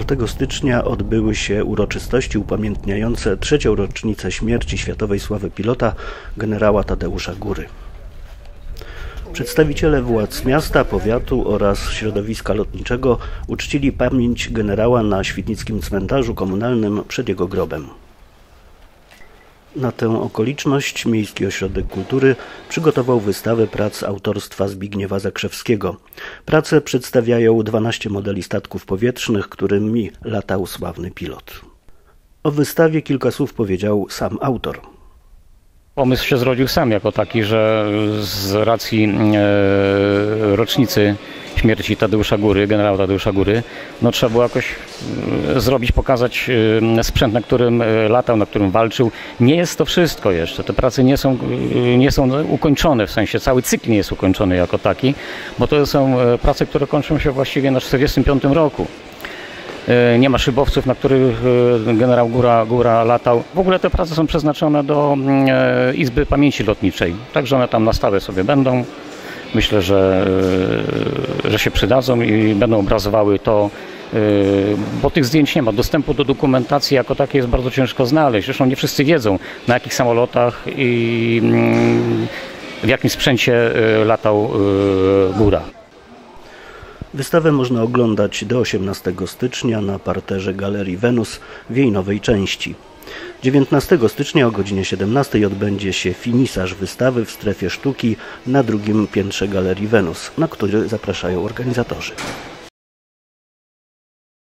4 stycznia odbyły się uroczystości upamiętniające trzecią rocznicę śmierci światowej sławy pilota generała Tadeusza Góry. Przedstawiciele władz miasta, powiatu oraz środowiska lotniczego uczcili pamięć generała na świdnickim cmentarzu komunalnym przed jego grobem. Na tę okoliczność Miejski Ośrodek Kultury przygotował wystawę prac autorstwa Zbigniewa Zakrzewskiego. Prace przedstawiają 12 modeli statków powietrznych, którymi latał sławny pilot. O wystawie kilka słów powiedział sam autor. Pomysł się zrodził sam jako taki, że z racji e, rocznicy śmierci Tadeusza Góry, generała Tadeusza Góry, no trzeba było jakoś e, zrobić, pokazać e, sprzęt, na którym e, latał, na którym walczył. Nie jest to wszystko jeszcze. Te prace nie są, e, nie są ukończone, w sensie cały cykl nie jest ukończony jako taki, bo to są e, prace, które kończą się właściwie na 1945 roku. Nie ma szybowców, na których generał Góra, Góra latał. W ogóle te prace są przeznaczone do mm, Izby Pamięci Lotniczej. Także one tam na stałe sobie będą. Myślę, że, e, że się przydadzą i będą obrazowały to, e, bo tych zdjęć nie ma. Dostępu do dokumentacji jako takiej jest bardzo ciężko znaleźć. Zresztą nie wszyscy wiedzą, na jakich samolotach i mm, w jakim sprzęcie e, latał Góra. Wystawę można oglądać do 18 stycznia na parterze Galerii Wenus w jej nowej części. 19 stycznia o godzinie 17 odbędzie się finisaż wystawy w strefie sztuki na drugim piętrze Galerii Wenus, na który zapraszają organizatorzy.